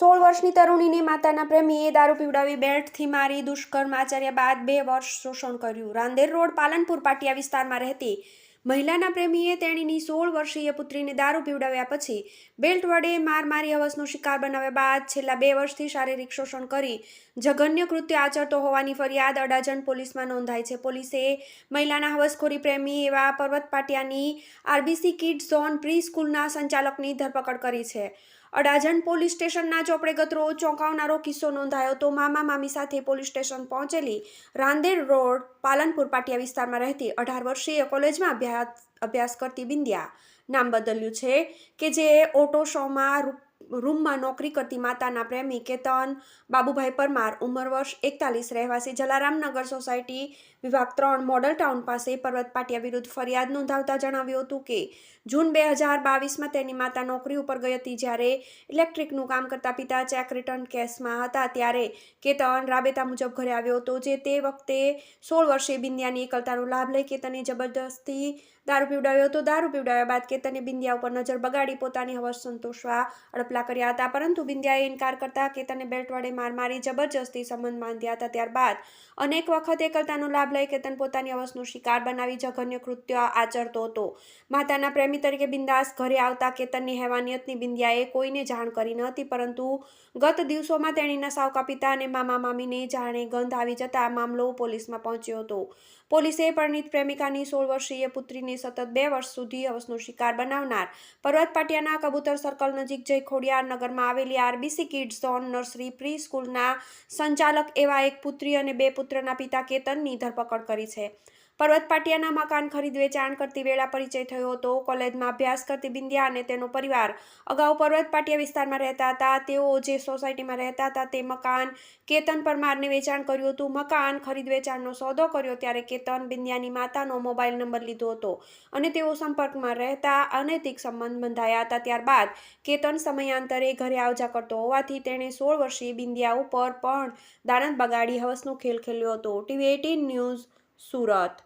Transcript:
સોળ વર્ષની તરુણીને માતાના પ્રેમીએ દારૂ પીવડાવી બેલ્ટથી મારી દુષ્કર્મ આચર્યા બાદ બે વર્ષ શોષણ કર્યું. રાંદેર રોડ, પાલનપુર, પાટિયા વિસ્તારમાં રહેતી મહિલાના પ્રેમીએ તેણીની સોળ વર્ષીય પુત્રીને દારૂ પીવડાવ્યા પછી બેલ્ટ વડે માર મારી હવસનો શિકાર બનાવ્યા બાદ છેલ્લા બે વર્ષથી શારીરિક શોષણ કરી જઘન્ય કૃત્ય આચરતો હોવાની ફરિયાદ અડાજણ પોલીસમાં નોંધાઈ છે. પોલીસે મહિલાના હવસખોરી પ્રેમી એવા પર્વત પાટિયાની આરબીસી કિડ ઝોન પ્રી સ્કૂલના સંચાલકની ધરપકડ કરી છે. અડાજણ પોલીસ સ્ટેશનના ચોપડે ગતરો ચોંકાવનારો કિસ્સો નોંધાયો તો મામા મામી સાથે પોલીસ સ્ટેશન પહોંચેલી રાંદેર રોડ, પાલનપુર પાટિયા વિસ્તારમાં રહેતી અઢાર વર્ષીય કોલેજમાં અભ્યાસ અભ્યાસ કરતી બિંદિયા. નામ બદલ્યું છે કે જે ઓટો શોમાં રૂમમાં નોકરી કરતી માતાના પ્રેમી કેતન બાબુભાઈ પરમાર, ઉંમર વર્ષ એકતાલીસ, રહેવાસી જલારામનગર સોસાયટી, વિભાગ ત્રણ, મોડલ ટાઉન પાસે પર્વત પાટિયા વિરુદ્ધ ફરિયાદ નોંધાવતા જણાવ્યું હતું કે, જૂન બે હજાર બાવીસમાં તેની માતા નોકરી ઉપર ગઈ હતી જ્યારે ઇલેક્ટ્રિકનું કામ કરતા પિતા ચેક રિટર્ન કેસમાં હતા ત્યારે કેતન રાબેતા મુજબ ઘરે આવ્યો હતો, જે તે વખતે સોળ વર્ષે બિંદિયાની એકલતાનો લાભ લઈ કેતને જબરદસ્તી દારૂ પીવડાવ્યો હતો. દારૂ પીવડાવ્યા બાદ કેતને બિંદિયા ઉપર નજર બગાડી પોતાની હવસ સંતોષવા અડપલા કર્યા હતા. પરંતુ બિંદિયાએ ઇનકાર કરતા કેતને બેલ્ટ વડે માર મારી, જબરજસ્તી સંબંધ બાંધ્યા હતા. ત્યારબાદ અનેક વખત એકલતાનો લાભ લઈ કેતન પોતાની અવસનો શિકાર બનાવી જઘન્ય કૃત્ય આચરતો હતો. માતાના પ્રેમી તરીકે બિંદાસ ઘરે આવતા કેતનની હેવાનિયતની બિંદિયાએ કોઈને જાણ કરી ન હતી, પરંતુ ગત દિવસોમાં તેણીના સાવકા પિતા અને મામા મામીને જાણે ગંધ આવી જતા મામલો પોલીસમાં પહોંચ્યો હતો. પોલીસે પરિણીત પ્રેમિકાની સોળ વર્ષીય પુત્રીને સતત બે વર્ષ સુધી અવસનો શિકાર બનાવનાર પર્વત પાટિયાના કબૂતર સર્કલ નજીક જઈ ખોડિયાર નગરમાં આવેલી RBC kids zone nursery pre સ્કૂલના સંચાલક એવા એક પુત્રી અને બે પુત્રના પિતા કેતનની ધરપકડ કરી છે. પર્વત પાટિયાના મકાન ખરીદ વેચાણ કરતી વેળા પરિચય થયો હતો. કોલેજમાં અભ્યાસ કરતી બિંદિયા અને તેનો પરિવાર અગાઉ પર્વત પાટિયા વિસ્તારમાં રહેતા હતા. તેઓ જે સોસાયટીમાં રહેતા હતા તે મકાન કેતન પરમારને વેચાણ કર્યું હતું. મકાન ખરીદ વેચાણનો સોદો કર્યો ત્યારે કેતન બિંદિયાની માતાનો મોબાઈલ નંબર લીધો હતો અને તેઓ સંપર્કમાં રહેતા અનૈતિક સંબંધ બંધાયા હતા. ત્યારબાદ કેતન સમયાંતરે ઘરે આવજા કરતો હોવાથી તેણે સોળ વર્ષીય બિંદિયા ઉપર પણ દાનત બગાડી હવસનો ખેલ ખેલ્યો હતો. TV eighteen news Surat.